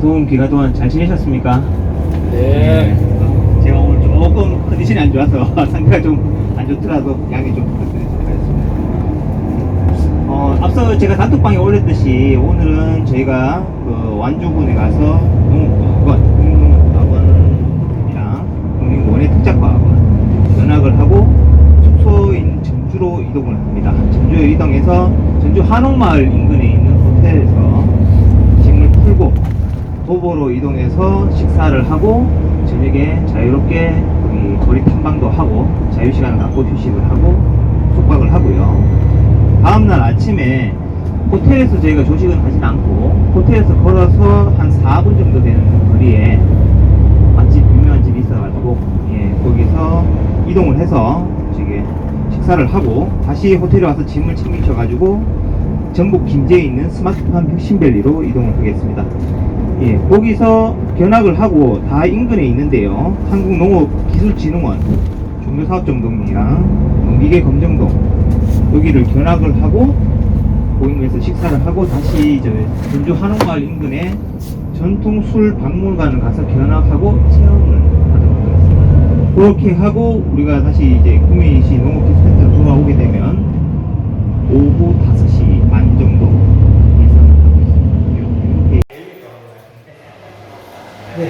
더운 기간 동안 잘 지내셨습니까? 네. 어, 제가 오늘 조금 컨디션이 안 좋아서 상태가 좀 안 좋더라도 양해 좀 부탁드리도록 하겠습니다. 어, 앞서 제가 단톡방에 올렸듯이 오늘은 저희가 그 완주군에 가서 농업과학원, 국민농업과학원이랑 국민공원의 특작과학원 연락을 하고 숙소인 전주로 이동을 합니다. 전주에 이동해서 전주 한옥마을 인근에 있는 호텔에서 짐을 풀고 도보로 이동해서 식사를 하고 저녁에 자유롭게 우리 거리 탐방도 하고 자유 시간을 갖고 휴식을 하고 숙박을 하고요. 다음날 아침에 호텔에서 저희가 조식은 하진 않고 호텔에서 걸어서 한 4분 정도 되는 거리에 맛집 유명한 집이 있어가지고 예 거기서 이동을 해서 저기 식사를 하고 다시 호텔에 와서 짐을 챙기셔가지고 전북 김제에 있는 스마트팜 혁신밸리로 이동을 하겠습니다. 예, 거기서 견학을 하고 다 인근에 있는데요. 한국농업기술진흥원 종료사업정동이랑 미개 검정동 여기를 견학을 하고 고인에서 식사를 하고 다시 저 전주 한옥마을 인근에 전통 술 박물관을 가서 견학하고 체험을 하도록 하겠습니다. 그렇게 하고 우리가 다시 이제 국민시 농업기술센터로 돌아오게 되면 오후 5시 반 정도 예상하고 있습니다. 이렇게 네.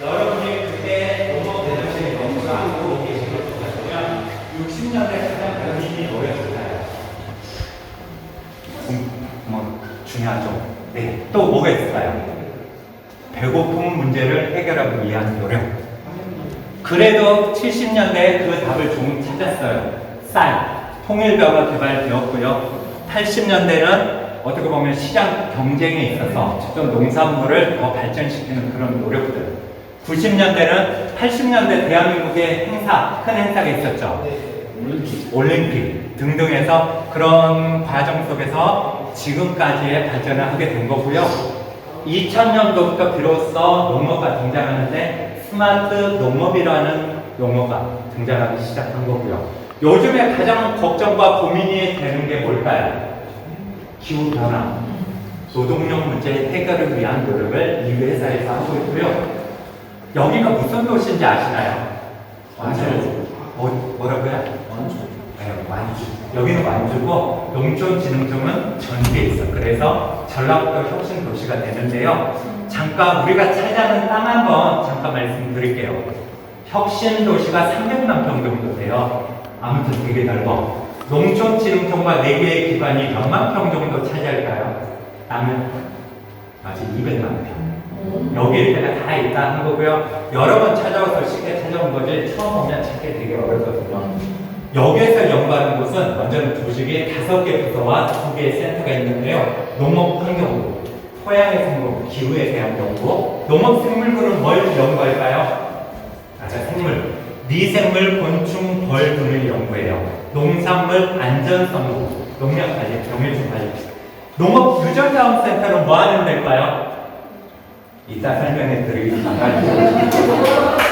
여러분이 그때 농업 대전시 농가 하고 계신 것도 같으면 60년대 가장 본인이 뭐였을까요? 음, 뭐 중요하죠. 네. 또 뭐가 있을까요? 배고픔 문제를 해결하기 위한 노력. 그래도 70년대에 그 답을 좀 찾았어요. 쌀, 통일벼가 개발되었고요. 80년대는 어떻게 보면 시장 경쟁에 있어서 직접 농산물을 더 발전시키는 그런 노력들. 90년대는 80년대 대한민국의 행사, 큰 행사가 있었죠. 올림픽 등등해서 그런 과정 속에서 지금까지의 발전을 하게 된 거고요. 2000년도부터 비로소 농어가 등장하는데 스마트 농업이라는 용어가 등장하기 시작한 거고요. 요즘에 가장 걱정과 고민이 되는 게 뭘까요? 기후변화, 노동력 문제 해결을 위한 노력을 이 회사에서 하고 있고요. 여기가 무슨 도시인지 아시나요? 완주. 뭐, 뭐라고요? 완주. 네, 완주. 여기는 완주고 농촌진흥청은 전주에 있어. 그래서 전라북도 혁신 도시가 되는데요. 잠깐 우리가 차지하는 땅 한번 잠깐 말씀드릴게요. 혁신 도시가 300만 평 정도 돼요. 아무튼 되게 넓어. 농촌진흥청과 4개의 기관이 몇만 평 정도 차지할까요? 땅은 아직 200만 평. 여기에 때가 다 있다 한 거고요. 여러 번 찾아와서 쉽게 찾아온 거지 처음 오면 찾기 되게 어렵거든요. 여기에서 연구하는 곳은 먼저는 조직에 다섯 개 부서와 두 개의 센터가 있는데요. 농업 환경부, 토양의 생물, 기후에 대한 연구, 농업 생물부는 뭘 연구할까요? 맞아, 생물. 미생물, 곤충, 벌 등을 연구해요. 농산물 안전성부, 농약 관리, 병해충 관리. 농업 유전 자원 센터는 뭐 하는 데일까요? 이따 설명해 드리겠습니다.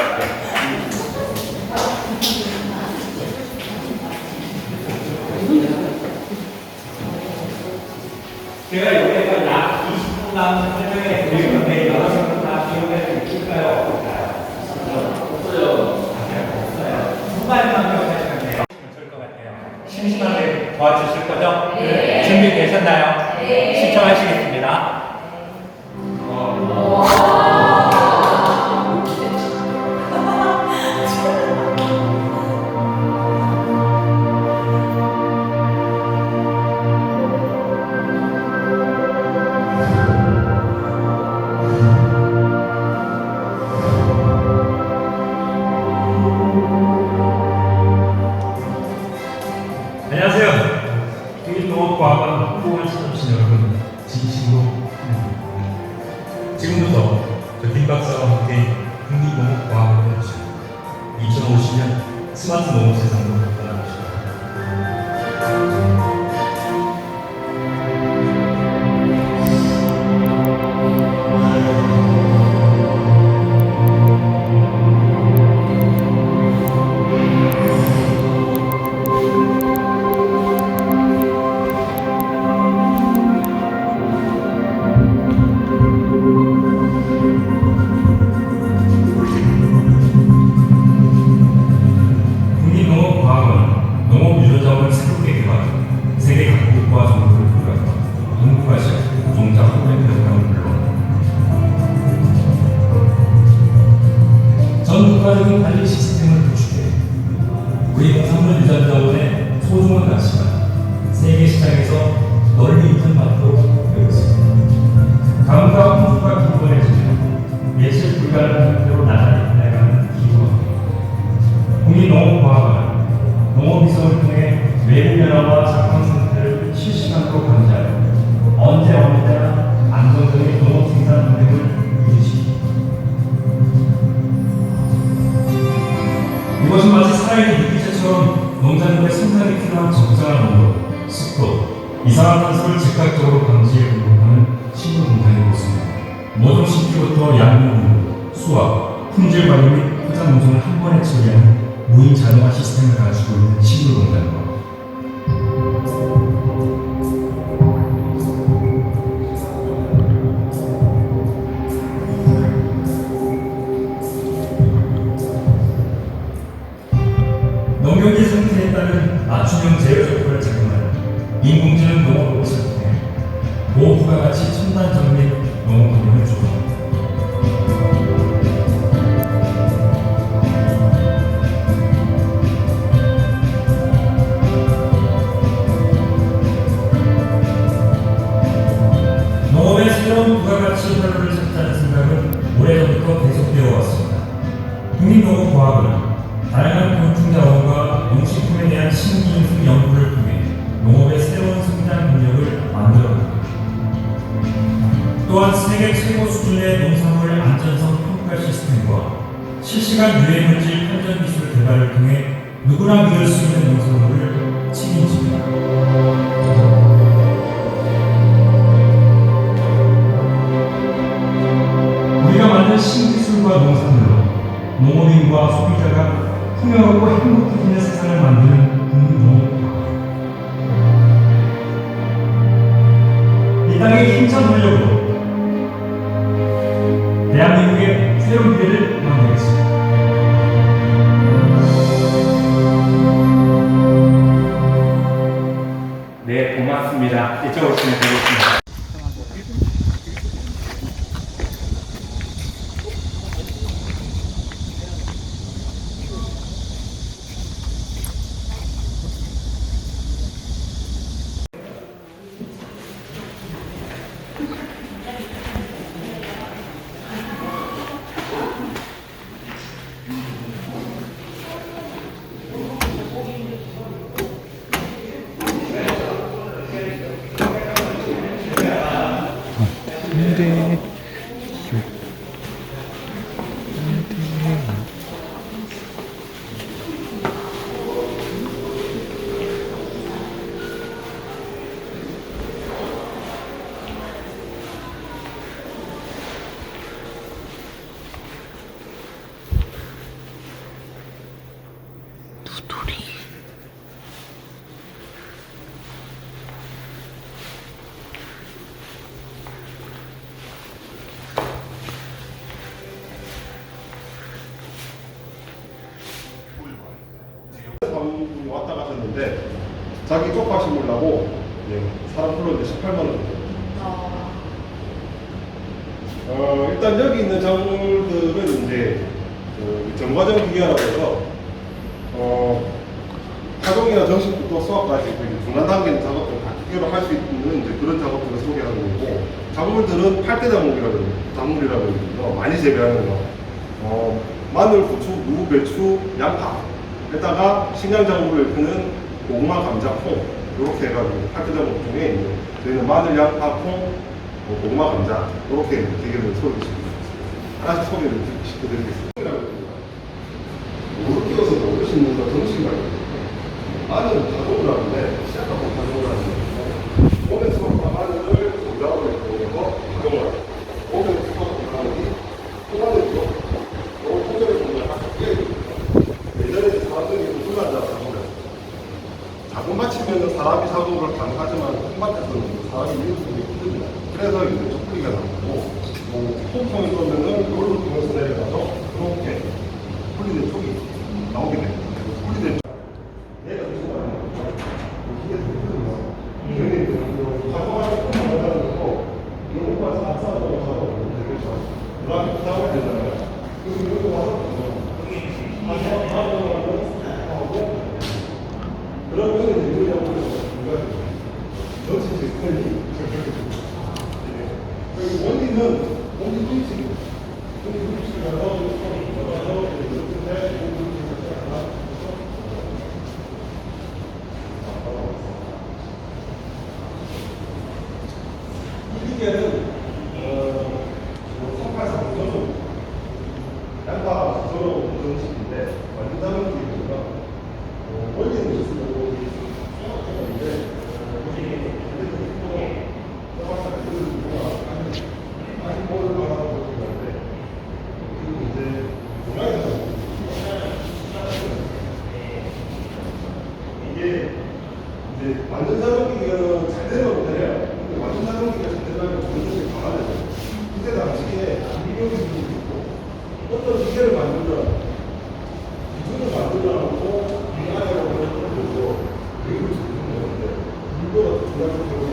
안녕하세요. 국민농업과학원 후보를 찾아주신 여러분 진심으로 환영합니다. 지금부터 저 김 박사와 함께 국민농업과학을 해주시고 2050년 스마트 농업 세상으로 농업비서를 통해 외부 변화와 작황 상태를 실시간으로 감지하여 언제 어느 때나 안정적인 농업 생산 운행을 유지시킵니다. 이것은 마치 살아있는 물기체처럼 농작물의 생산이 필요한 적절한 온도, 습도, 이산화탄소를 즉각적으로 감지해 공급하는 식물 공장이고 있습니다. 모종 심기부터 양분, 수확, 품질 관리 및 포장 농성을 한 번에 처리하는 무인 자동화 시스템을 가지고 있는 식물 공장과 농경지 상태에 따른 맞춤형 제어 조건을 제공하는 인공지능 농업 로봇을 통해. 보호부가 같이 농산물 안전성 평가 시스템과 실시간 유해물질 판정 기술 개발을 통해 누구나 믿을 수 있는 농산물을 책임집니다. 우리가 만든 신기술과 농산물로 농업인과 소비자가 풍요롭고 행복해지는 세상을 만드는 국민농업과 이 땅의 힘찬 활력으로 고맙습니다. 이쪽으로 자기 쪽파 심으려고 예, 사람 불렀는데 18만 원 정도. 어, 일단 여기 있는 작물들은 이제 그 정과정 기계라고 해서 어, 파종이나 정식부터 수확까지 그 중간 단계 있는 작업을 다 기계로 할 수 있는 이제 그런 작업들을 소개하는 거고 작물들은 팔대 작물이라고 작물이라고 해서 많이 재배하는 거. 어, 마늘, 고추, 무, 배추, 양파 에다가 식량 작물을 끄는 고구마, 감자, 콩 이렇게 해가지고 작물 중에 이제 저희는 마늘, 양파, 콩, 뭐 고구마, 감자 이렇게 기계를 소개시켜드리겠습니다. 하나씩 소개를 시켜드리겠습니다. 물 끼워서 먹을 수 있는 거 정식 말고 마늘은 자동으로 하는데 시작하고 자동으로 하는데 오면서 마늘을 공작으로 이용해서 자동으로 하고 오면서 마늘이 토마토도 요 통째로 보면 예전에 사람들이 무슨 말자 작업을 작업 마치면 사람이 작업을 가능하지만 콩밭에서는 사람이 일주일이 힘듭니다. 그래서 이제 촛불이가 나오고 뭐 콩통이 쏘면은 이걸로 통해서 내려가서 이렇게 풀리는 쪽이 나오게 됩니다. 풀리는 쪽. 얘가 무슨 말이야? 이게 되거든요. 여기 작업할 때 콩을 만드는 거 이거 와서 낙사하고 하고 되겠죠. Thank you.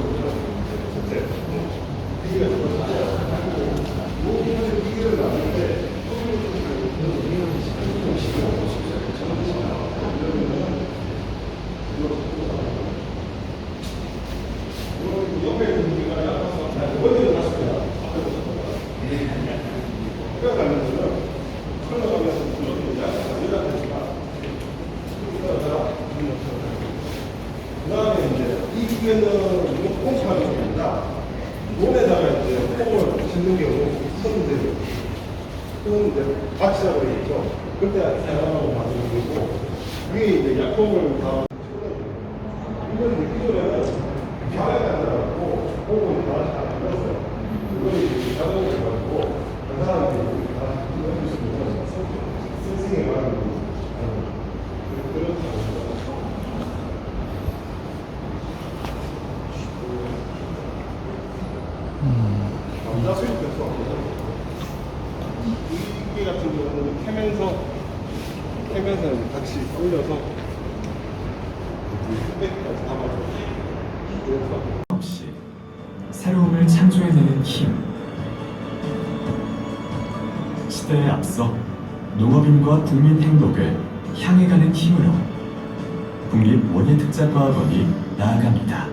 기계는 이거 게 아니라 몸에다가 이제 폼을 싣는 경우 선들 큰 바치라고 되겠죠. 그때 사용하고 만드는 거고 위에 이제 약품을 다 이제 기존에는 자외가 안 들어가고 폼을 다 만들었어요. 그걸 이제 자동으로 해가지고 그 사람들이 다수 있는 센싱에 관한 그런 작업입니다. 남자 수입 백수 이게 같은 캐면서 이제 같이 올려서 없이 새로움을 창조해내는 힘. 시대에 앞서 농업인과 국민 행복을 향해 가는 힘으로 국립원예특자과학원이 나아갑니다.